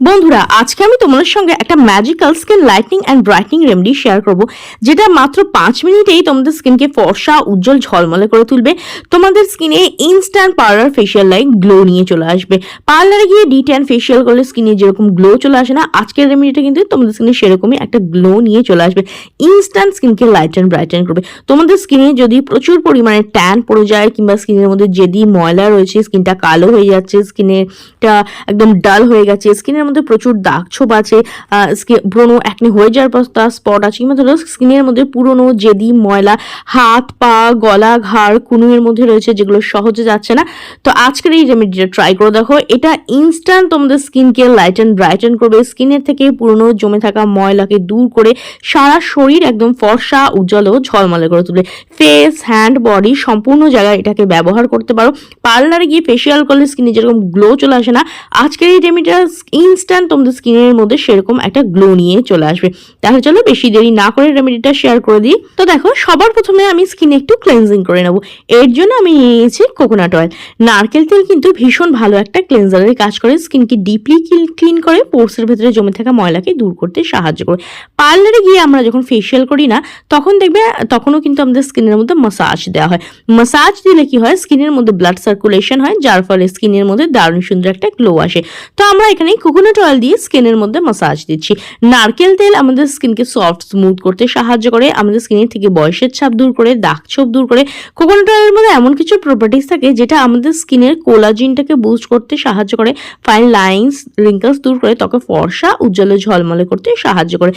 বন্ধুরা, আজকে আমি তোমাদের সঙ্গে একটা magical skin lightening and brightening remedy share করব, যেটা মাত্র পাঁচ মিনিটেই তোমাদের স্কিনকে ফর্সা, উজ্জ্বল, ঝলমলে করে তুলবে। তোমাদের স্কিনে instant parlour facial like glow নিয়ে চলে আসবে। পার্লারে গিয়ে ডি ট্যান ফেশিয়াল করলে স্কিনে যেরকম গ্লো চলে আসে না, আজকের রেমেডিটা কিন্তু তোমাদের স্কিনে সেরকমই একটা গ্লো নিয়ে চলে আসবে। ইনস্ট্যান্ট স্কিনকে লাইট অ্যান্ড ব্রাইটেন করবে। তোমাদের স্কিনে যদি প্রচুর পরিমাণে ট্যান পড়ে যায়, কিংবা স্কিনের মধ্যে যেদি ময়লা রয়েছে স্কিনটা কালো হয়ে যাচ্ছে স্কিনেরটা একদম ডাল হয়ে গেছে স্কিনের মধ্যে প্রচুর দাগ ছোপ আছে ব্রণ একনি হয়ে যাওয়ার পর তার স্পট আছে, কিংবা ধরো স্কিনের মধ্যে পুরনো জেদি, ময়লা, হাত, পা, গলা, ঘাড় কুনুয়ের মধ্যে রয়েছে যেগুলো সহজে যাচ্ছে না। তো আজকের এই রেমেডিটা ট্রাই করে দেখো, এটা ইনস্ট্যান্ট তোমাদের স্কিনকে লাইট অ্যান্ড ব্রাইটেন করবে। স্কিনের থেকে পুরনো জমে থাকা ময়লাকে দূর করে সারা শরীর একদম ফর্সা, উজ্জ্বল ও ঝলমলে করে তুলবে। ফেস হ্যান্ড বডি সম্পূর্ণ জায়গায় এটাকে ব্যবহার করতে পারো। পার্লারে গিয়ে ফেসিয়াল করলে স্কিনে যেরকম গ্লো চলে আসে না, আজকের এই রেমেডিটা ইনস্ট্যান্ট তোমাদের স্কিনের মধ্যে সেরকম একটা গ্লো নিয়ে চলে আসবে। তাহলে চলো বেশি দেরি না করে রেমেডিটা শেয়ার করে দিই। তো দেখো, সবার প্রথমে আমি স্কিনে একটু ক্লেন্সিং করে নেব। এর জন্য আমি নিয়েছি কোকোনাট অয়েল নারকেল তেল কিন্তু ভীষণ ভালো একটা ক্লেন্সারের কাজ করে। স্কিনকে ডিপলি ক্লিন করে পোর্সের ভেতরে জমে থাকা ময়লাকে দূর করতে সাহায্য করে পার্লারে গিয়ে আমরা যখন ফেসিয়াল করি না, তখন দেখবে, তখনও কিন্তু আমাদের স্কিনের মধ্যে মাসাজ দেওয়া হয়। মাসাজ দিলে কি হয়? স্কিনের মধ্যে ব্লাড সার্কুলেশন হয়, যার ফলে স্কিনের মধ্যে দারুণ সুন্দর একটা গ্লো আসে। তো আমরা এখানে কোকোনাট অয়েল দিয়ে স্কিনের মধ্যে মাসাজ দিচ্ছি। নারকেল তেল আমাদের স্কিনকে সফট স্মুথ করতে সাহায্য করে, আমাদের স্কিনের থেকে বয়সের ছাপ দূর করে, দাগ ছোপ দূর করে। কোকোনাট অয়েলের মধ্যে এমন কিছু প্রপার্টিস থাকে যেটা আমাদের স্কিনের কোলাজিনটাকে বুস্ট করতে সাহায্য করে ফাইন লাইন্স রিঙ্কলস দূর করে, ত্বকে ফর্সা, উজ্জ্বলে ঝলমলে করতে সাহায্য করে।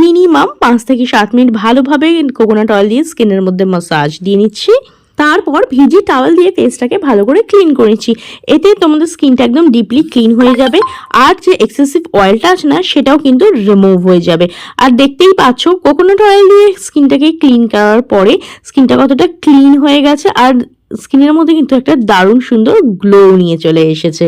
মিনিমাম পাঁচ থেকে সাত মিনিট ভালোভাবে কোকোনাট অয়েল দিয়ে স্কিনের মধ্যে মাসাজ দিয়ে নিচ্ছি। তারপর ভিজি টাওয়াল দিয়ে ফেসটাকে ভালো করে ক্লিন করেছি এতে তোমাদের স্কিনটা একদম ডিপলি ক্লিন হয়ে যাবে। আর যে এক্সেসিভ অয়েলটা আছে না, সেটাও কিন্তু রিমুভ হয়ে যাবে। আর দেখতেই পাচ্ছ কোকোনাট অয়েল দিয়ে স্কিনটাকে ক্লিন করার পরে স্কিনটা কতটা ক্লিন হয়ে গেছে। আর স্কিনের মধ্যে কিন্তু একটা দারুণ সুন্দর গ্লো নিয়ে চলে এসেছে।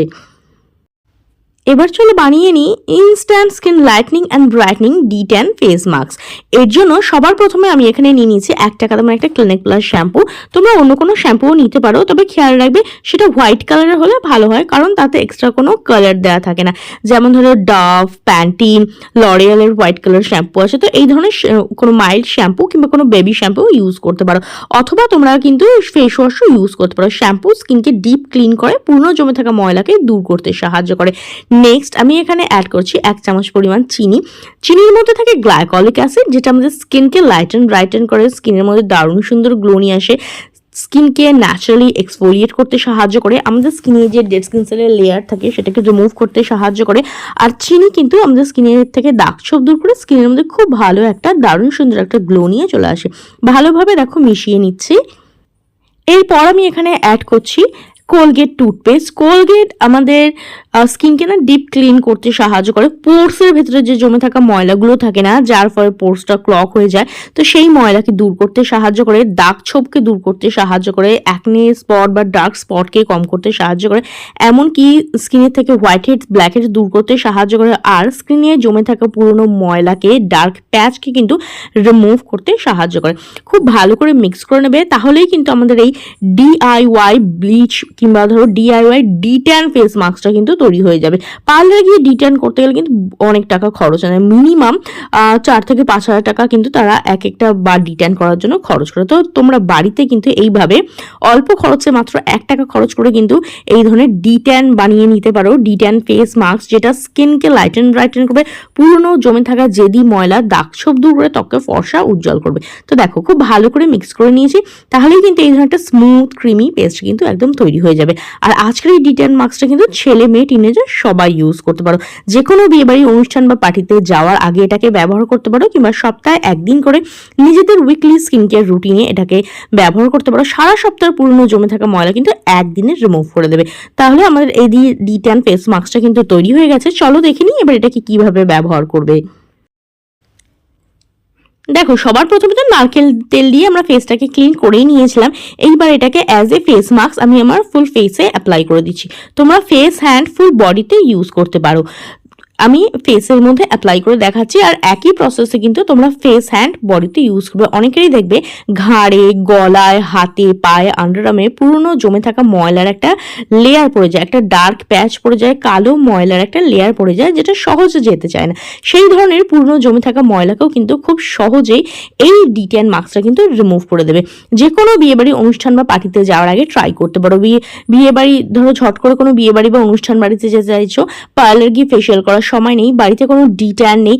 এবার চলো বানিয়ে নিই instant skin lightening and brightening de tan face mask এর জন্য সবার প্রথমে আমি এখানে নিয়ে নিয়েছি এক টাকা দামের একটা ক্লিনিক প্লাস শ্যাম্পু তোমরা অন্য কোনো শ্যাম্পুও নিতে পারো, তবে খেয়াল রাখবে সেটা হোয়াইট কালারের হলে ভালো হয়, কারণ তাতে এক্সট্রা কোনো কালার দেওয়া থাকে না। যেমন ধরো ডাভ প্যান্টিন লরিয়ালের হোয়াইট কালার শ্যাম্পু আছে, তো এই ধরনের কোনো মাইল্ড শ্যাম্পু কিংবা কোনো বেবি শ্যাম্পু ইউজ করতে পারো। অথবা তোমরা কিন্তু ফেস ওয়াশও ইউজ করতে পারো। শ্যাম্পু স্কিনকে ডিপ ক্লিন করে পূর্ণ জমে থাকা ময়লাকে দূর করতে সাহায্য করে। নেক্সট আমি এখানে অ্যাড করছি এক চামচ পরিমাণ চিনি। চিনির মধ্যে থাকে গ্লাইকলিক অ্যাসিড যেটা আমাদের স্কিনকে লাইটেন ব্রাইটেন করে স্কিনের মধ্যে দারুণ সুন্দর গ্লো নিয়ে আসে। স্কিনকে ন্যাচারালি এক্সফোলিয়েট করতে সাহায্য করে। আমাদের স্কিনে যে ডেড স্কিন সেলের লেয়ার থাকে, সেটাকে রিমুভ করতে সাহায্য করে। আর চিনি কিন্তু আমাদের স্কিনের থেকে দাগ ছোপ দূর করে স্কিনের মধ্যে খুব ভালো একটা, দারুণ সুন্দর একটা গ্লো নিয়ে চলে আসে। ভালোভাবে দেখো মিশিয়ে নিচ্ছি। এরপর আমি এখানে অ্যাড করছি কোলগেট টুথপেস্ট কোলগেট আমাদের স্কিনকে না ডিপ ক্লিন করতে সাহায্য করে। পোর্সের ভেতরে যে জমে থাকা ময়লাগুলো থাকে না, যার ফলে পোর্সটা ক্লক হয়ে যায়, তো সেই ময়লাকে দূর করতে সাহায্য করে, দাগ ছোপকে দূর করতে সাহায্য করে অ্যাকনে স্পট বা ডার্ক স্পটকে কম করতে সাহায্য করে, এমনকি স্কিনের থেকে হোয়াইট হেড ব্ল্যাক হেড দূর করতে সাহায্য করে, আর স্কিনে জমে থাকা পুরনো ময়লাকে ডার্ক প্যাচকে কিন্তু রিমুভ করতে সাহায্য করে। খুব ভালো করে মিক্স করে নেবে, তাহলেই কিন্তু আমাদের এই ডিআইওয়াই ব্লিচ কিংবা ধরো ডিআইওয়াই ডি ট্যান ফেস মাস্কটা কিন্তু তৈরি হয়ে যাবে। পার্লারে গিয়ে ডি ট্যান করতে গেলে কিন্তু অনেক টাকা খরচ হয়। মিনিমাম চার থেকে পাঁচ হাজার টাকা কিন্তু তারা এক একটা বা ডি ট্যান করার জন্য খরচ করে। তো তোমরা বাড়িতে কিন্তু এইভাবে অল্প খরচে মাত্র এক টাকা খরচ করে কিন্তু এই ধরনের ডি ট্যান বানিয়ে নিতে পারো। ডি ট্যান ফেস মাস্ক যেটা স্কিনকে লাইটেন ব্রাইটেন করবে। পুরনো জমে থাকা জেদি ময়লা, দাগ ছোপ দূর করে ত্বককে ফর্সা উজ্জ্বল করবে। তো দেখো, খুব ভালো করে মিক্স করে নিয়েছি। তাহলেই কিন্তু এই ধরনের একটা স্মুথ ক্রিমি পেস্ট কিন্তু একদম তৈরি যাবে। আর আজকের এই ডিটেন মাস্কটা কিন্তু ছেলে, মেয়ে টিনেজার সবাই ইউজ করতে পারো। যে কোনো বিয়েবাড়ি অনুষ্ঠান বা পার্টিতে যাওয়ার আগে এটাকে ব্যবহার করতে পারো কিংবা সপ্তাহে একদিন করে নিজেদের উইকলি স্কিন কেয়ার রুটিনে এটাকে ব্যবহার করতে পারো। সারা সপ্তাহের পুরনো জমে থাকা ময়লা কিন্তু একদিনে রিমুভ করে দেবে। তাহলে আমাদের এই ডি ট্যান ফেস মাস্কটা কিন্তু তৈরি হয়ে গেছে। চলো দেখে নিই এবার এটাকে কীভাবে ব্যবহার করবে। দেখো, সবার প্রথমে তো নারকেল তেল দিয়ে আমরা ফেসটাকে ক্লিন করেই নিয়েছিলাম। এইবার এটাকে অ্যাজ এ ফেস মাস্ক আমি আমার ফুল ফেসে অ্যাপ্লাই করে দিচ্ছি। তোমরা ফেস হ্যান্ড ফুল বডিতে ইউজ করতে পারো। আমি ফেসের মধ্যে অ্যাপ্লাই করে দেখাচ্ছি আর একই প্রসেসে কিন্তু তোমরা ফেস হ্যান্ড বডিতে ইউজ করবে। অনেকেরই দেখবে ঘাড়ে, গলায়, হাতে, পায়ে আন্ডারআর্মে পুরনো জমে থাকা ময়লার একটা লেয়ার পড়ে যায়, একটা ডার্ক প্যাচ পড়ে যায়, কালো ময়লার একটা লেয়ার পড়ে যায়, যেটা সহজে যেতে চায় না। সেই ধরনের পুরনো জমে থাকা ময়লাকেও কিন্তু খুব সহজেই এই ডিটেন মাস্কটা কিন্তু রিমুভ করে দেবে। যে কোনো বিয়েবাড়ি অনুষ্ঠান বা পার্টিতে যাওয়ার আগে ট্রাই করতে পারো। বিয়ে বিয়ে বাড়ি ধরো ঝট করে কোনো বিয়েবাড়ি বা অনুষ্ঠান বাড়িতে যেতে চাইছো পার্লার গিয়ে ফেসিয়াল করার সময় নেই, বাড়িতে কোনো ডিট্যান নেই,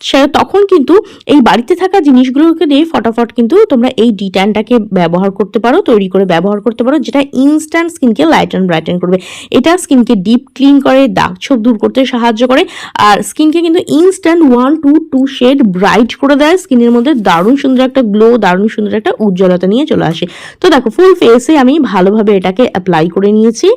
সে- তখন কিন্তু এই বাড়িতে থাকা জিনিসগুলোকে দিয়ে ফটাফট কিন্তু তোমরা এই ডিট্যানটাকে ব্যবহার করতে পারো, তৈরি করে ব্যবহার করতে পারো, যেটা ইনস্ট্যান্ট স্কিনকে লাইট অ্যান্ড ব্রাইটেন করবে। এটা স্কিনকে ডিপ ক্লিন করে, দাগ ছোপ দূর করতে সাহায্য করে, আর স্কিনকে কিন্তু instant one to two shade bright করে দেয় স্কিনের মধ্যে দারুণ সুন্দর একটা গ্লো দারুণ সুন্দর একটা উজ্জ্বলতা নিয়ে চলে আসে। তো দেখো ফুল ফেসে আমি ভালোভাবে এটাকে অ্যাপ্লাই করে নিয়েছি।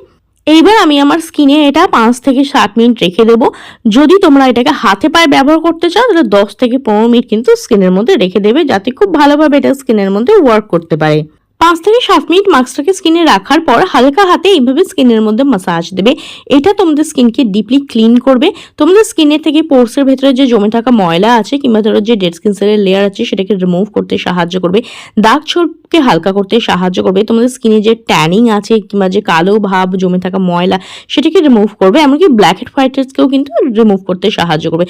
এইবার আমি আমার স্কিনে এটা পাঁচ থেকে সাত মিনিট রেখে দেবো। যদি তোমরা এটাকে হাতে পায়ে ব্যবহার করতে চাও, তাহলে দশ থেকে পনেরো মিনিট কিন্তু স্কিনের মধ্যে রেখে দেবে, যাতে খুব ভালোভাবে এটা স্কিনের মধ্যে ওয়ার্ক করতে পারে। পাঁচ থেকে সাত মিনিট মাস্কটাকে স্কিনে রাখার পর হালকা হাতে এইভাবে স্কিনের মধ্যে মাসাজ দেবে। এটা তোমাদের স্কিনকে ডিপলি ক্লিন করবে। তোমাদের স্কিনের থেকে পোর্সের ভেতরে যে জমে থাকা ময়লা আছে কিংবা ধরো যে ডেড স্কিন সেলের লেয়ার আছে সেটাকে রিমুভ করতে সাহায্য করবে। দাগ ছোপকে হালকা করতে সাহায্য করবে। তোমাদের স্কিনে যে ট্যানিং আছে কিংবা যে কালো ভাব জমে থাকা ময়লা সেটাকে রিমুভ করবে। এমনকি ব্ল্যাক হেড হোয়াইট হেডসকেও কিন্তু রিমুভ করতে সাহায্য করবে।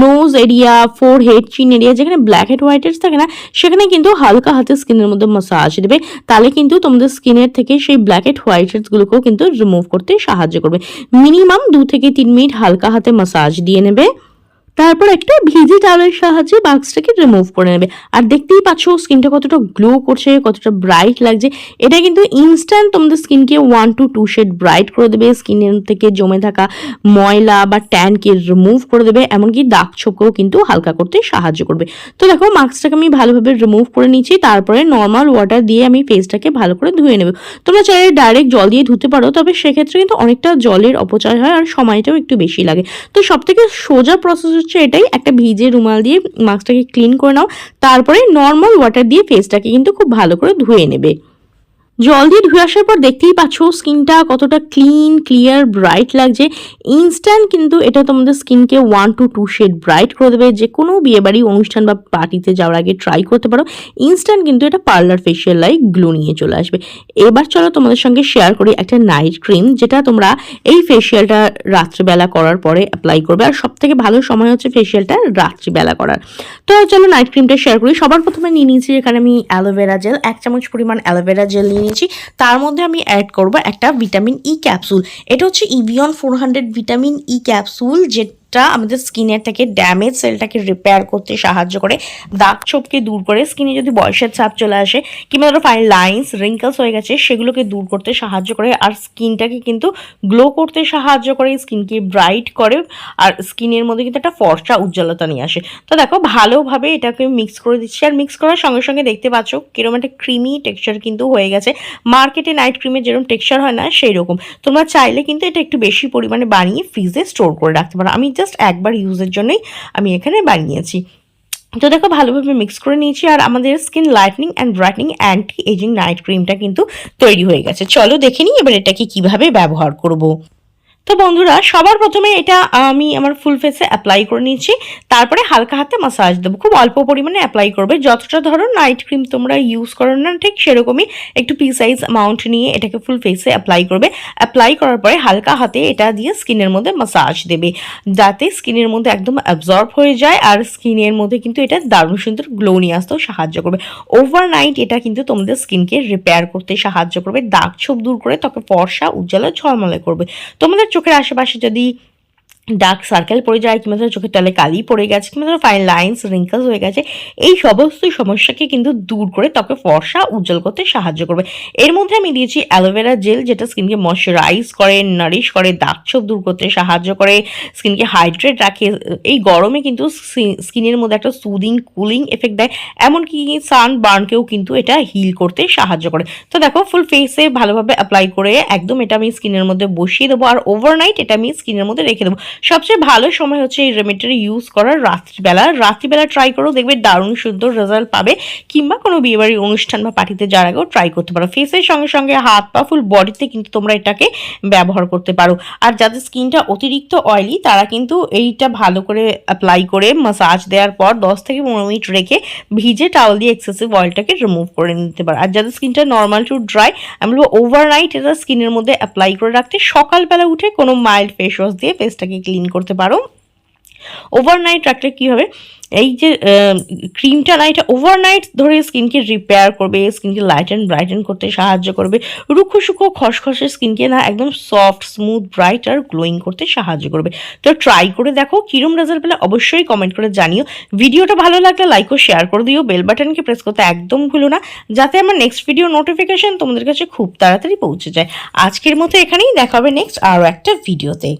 Nose area forehead chin area যেখানে ব্ল্যাক হেড হোয়াইট হেডস থাকে না, সেখানে কিন্তু হালকা হাতে স্কিনের মধ্যে মাসাজ দেবে। তাহলে কিন্তু তোমাদের স্কিনের থেকে সেই ব্ল্যাক হেড হোয়াইট হেডসগুলোকেও কিন্তু রিমুভ করতে সাহায্য করবে। মিনিমাম দু থেকে তিন মিনিট হালকা হাতে মাসাজ দিয়ে নেবে। তারপর একটা ভিজে টাওয়ালের সাহায্যে বাক্সটাকে রিমুভ করে নেবে। আর দেখতেই পাচ্ছ স্কিনটা কতটা গ্লো করছে, কতটা ব্রাইট লাগছে। এটা কিন্তু ইনস্ট্যান্ট তোমাদের স্কিনকে one to two shade bright করে দেবে। স্কিনের থেকে জমে থাকা ময়লা বা ট্যানকে রিমুভ করে দেবে। এমনকি দাগ ছোপকেও কিন্তু হালকা করতে সাহায্য করবে। তো দেখো মাস্কটাকে আমি ভালোভাবে রিমুভ করে নিচ্ছি তারপরে নর্মাল ওয়াটার দিয়ে আমি ফেসটাকে ভালো করে ধুয়ে নেব। তোমরা চাইলে ডাইরেক্ট জল দিয়ে ধুতে পারো, তবে সেক্ষেত্রে কিন্তু অনেকটা জলের অপচয় হয় আর সময়টাও একটু বেশি লাগে। তো সব থেকে সোজা প্রসেস হচ্ছে এটাই, একটা ভিজে রুমাল দিয়ে মাস্কটাকে ক্লিন করে নাও, তারপরে নর্মাল ওয়াটার দিয়ে ফেসটাকে কিন্তু খুব ভালো করে ধুয়ে নেবে। জল দিয়ে ধুয়ে আসার পর দেখতেই পাচ্ছ স্কিনটা কতটা ক্লিন ক্লিয়ার ব্রাইট লাগছে। ইনস্ট্যান্ট কিন্তু এটা তোমাদের স্কিনকে one to two shade bright করে দেবে। যে কোনো বিয়েবাড়ি, অনুষ্ঠান বা পার্টিতে যাওয়ার আগে ট্রাই করতে পারো। ইনস্ট্যান্ট কিন্তু এটা পার্লার ফেশিয়াল লাইক গ্লো নিয়ে চলে আসবে। এবার চলো তোমাদের সঙ্গে শেয়ার করি একটা নাইট ক্রিম যেটা তোমরা এই ফেশিয়ালটা রাত্রিবেলা করার পরে অ্যাপ্লাই করবে। আর সব থেকে ভালো সময় হচ্ছে ফেশিয়ালটা রাত্রিবেলা করার। তো চলো নাইট ক্রিমটা শেয়ার করি। সবার প্রথমে নিয়ে নিয়েছি এখানে আমি অ্যালোভেরা জেল এক চামচ পরিমাণ অ্যালোভেরা জেল নিয়ে নিয়েছি। তার মধ্যে আমি অ্যাড করব একটা ভিটামিন ই ক্যাপসুল এটা হচ্ছে Evion four hundred vitamin E capsule যেটা আমাদের স্কিনের থেকে ড্যামেজ সেলটাকে রিপেয়ার করতে সাহায্য করে, দাগ ছোপকে দূর করে স্কিনে যদি বয়সের ছাপ চলে আসে, কিংবা ধরো ফাইন লাইন্স রিঙ্কলস হয়ে গেছে, সেগুলোকে দূর করতে সাহায্য করে, আর স্কিনটাকে কিন্তু গ্লো করতে সাহায্য করে স্কিনকে ব্রাইট করে, আর স্কিনের মধ্যে কিন্তু একটা ফর্সা উজ্জ্বলতা নিয়ে আসে। তো দেখো, ভালোভাবে এটাকে মিক্স করে দিচ্ছি, আর মিক্স করার সঙ্গে সঙ্গে দেখতে পাচ্ছ, কীরকম একটা ক্রিমি টেক্সচার কিন্তু হয়ে গেছে। মার্কেটে নাইট ক্রিমের যেরকম টেক্সচার হয় না সেই রকম তোমরা চাইলে কিন্তু এটা একটু বেশি পরিমাণে বানিয়ে ফ্রিজে স্টোর করে রাখতে পারো। আমি জাস্ট একবার ইউজের জন্যই আমি এখানে বানিয়েছি। তো দেখো ভালোভাবে মিক্স করে নিয়েছি আর আমাদের skin lightening and brightening anti ageing night ক্রিমটা কিন্তু তৈরি হয়ে গেছে। চলো দেখে নিই এবার এটাকে কীভাবে ব্যবহার করব। তো বন্ধুরা, সবার প্রথমে এটা আমি আমার ফুল ফেসে অ্যাপ্লাই করে নিয়েছি। তারপরে হালকা হাতে মাসাজ দেবো। খুব অল্প পরিমাণে অ্যাপ্লাই করবে। যতটা ধরো নাইট ক্রিম তোমরা ইউজ করো না, ঠিক সেরকমই একটু পি সাইজ অ্যামাউন্ট নিয়ে এটাকে ফুল ফেসে অ্যাপ্লাই করবে। অ্যাপ্লাই করার পরে হালকা হাতে এটা দিয়ে স্কিনের মধ্যে মাসাজ দেবে। যাতে স্কিনের মধ্যে একদম অ্যাবজর্ব হয়ে যায় আর স্কিনের মধ্যে কিন্তু এটা দারুণ সুন্দর গ্লো নিয়ে আসতেও সাহায্য করবে। ওভারনাইট এটা কিন্তু তোমাদের স্কিনকে রিপেয়ার করতে সাহায্য করবে। দাগ ছোপ দূর করে ত্বকে ফর্সা, উজ্জ্বলা ঝলমলে করবে। তোমাদের চোখের আশেপাশে যদি ডার্ক সার্কেল পড়ে যায়, কিংবা ধরো চোখের তলে কালি পড়ে গেছে, কিংবা ধরো ফাইন লাইন্স, রিঙ্কলস হয়ে গেছে, এই সমস্ত সমস্যাকে কিন্তু দূর করে ত্বকে ফর্সা উজ্জ্বল করতে সাহায্য করবে। এর মধ্যে আমি দিয়েছি অ্যালোভেরা জেল, যেটা স্কিনকে ময়শ্চারাইজ করে, নারিশ করে, দাগ ছোপ দূর করতে সাহায্য করে, স্কিনকে হাইড্রেট রাখে, এই গরমে কিন্তু স্কিনের মধ্যে একটা সুদিং কুলিং এফেক্ট দেয়, এমনকি সান বার্নকেও কিন্তু এটা হিল করতে সাহায্য করে। তো দেখো ফুল ফেসে ভালোভাবে অ্যাপ্লাই করে একদম এটা আমি স্কিনের মধ্যে বসিয়ে দেবো, আর ওভারনাইট এটা আমি স্কিনের মধ্যে রেখে দেবো। সবচেয়ে ভালো সময় হচ্ছে এই রেমেডিটা ইউজ করার রাত্রিবেলা। রাত্রিবেলা ট্রাই করো, দেখবে দারুণ সুন্দর রেজাল্ট পাবে। কিংবা কোনো বিয়েবাড়ির অনুষ্ঠান বা পার্টিতে যাওয়ার আগেও ট্রাই করতে পারো। ফেসের সঙ্গে সঙ্গে হাত পা ফুল বডিতে কিন্তু তোমরা এটাকে ব্যবহার করতে পারো। আর যাদের স্কিনটা অতিরিক্ত অয়েলি তারা কিন্তু এইটা ভালো করে অ্যাপ্লাই করে মাসাজ দেওয়ার পর দশ থেকে পনেরো মিনিট রেখে ভিজে টাওয়াল দিয়ে এক্সেসিভ অয়েলটাকে রিমুভ করে নিতে পারো। আর যাদের স্কিনটা নর্মাল টু ড্রাই আমি বলব ওভারনাইট এটা স্কিনের মধ্যে অ্যাপ্লাই করে রাখতে। সকালবেলা উঠে কোনো মাইল্ড ফেস ওয়াশ দিয়ে ফেসটাকে ক্লিন করতে পারো। ওভারনাইট রাখলে কী হবে? এই যে ক্রিমটা না, এটা ওভারনাইট ধরে স্কিনকে রিপেয়ার করবে স্কিনকে লাইট অ্যান্ড ব্রাইটেন করতে সাহায্য করবে। রুখো শুকো খসখসে স্কিনকে না, একদম সফট স্মুথ ব্রাইট আর গ্লোয়িং করতে সাহায্য করবে। তো ট্রাই করে দেখো, কিরম রেজাল্ট পেলে অবশ্যই কমেন্ট করে জানিও। ভিডিওটা ভালো লাগলে লাইক ও শেয়ার করে দিও। বেল বাটনকে প্রেস করতে একদম ভুলো না, যাতে আমার নেক্সট ভিডিও নোটিফিকেশান তোমাদের কাছে খুব তাড়াতাড়ি পৌঁছে যায়। আজকের মতো এখানেই দেখা হবে নেক্সট আরও একটা ভিডিওতে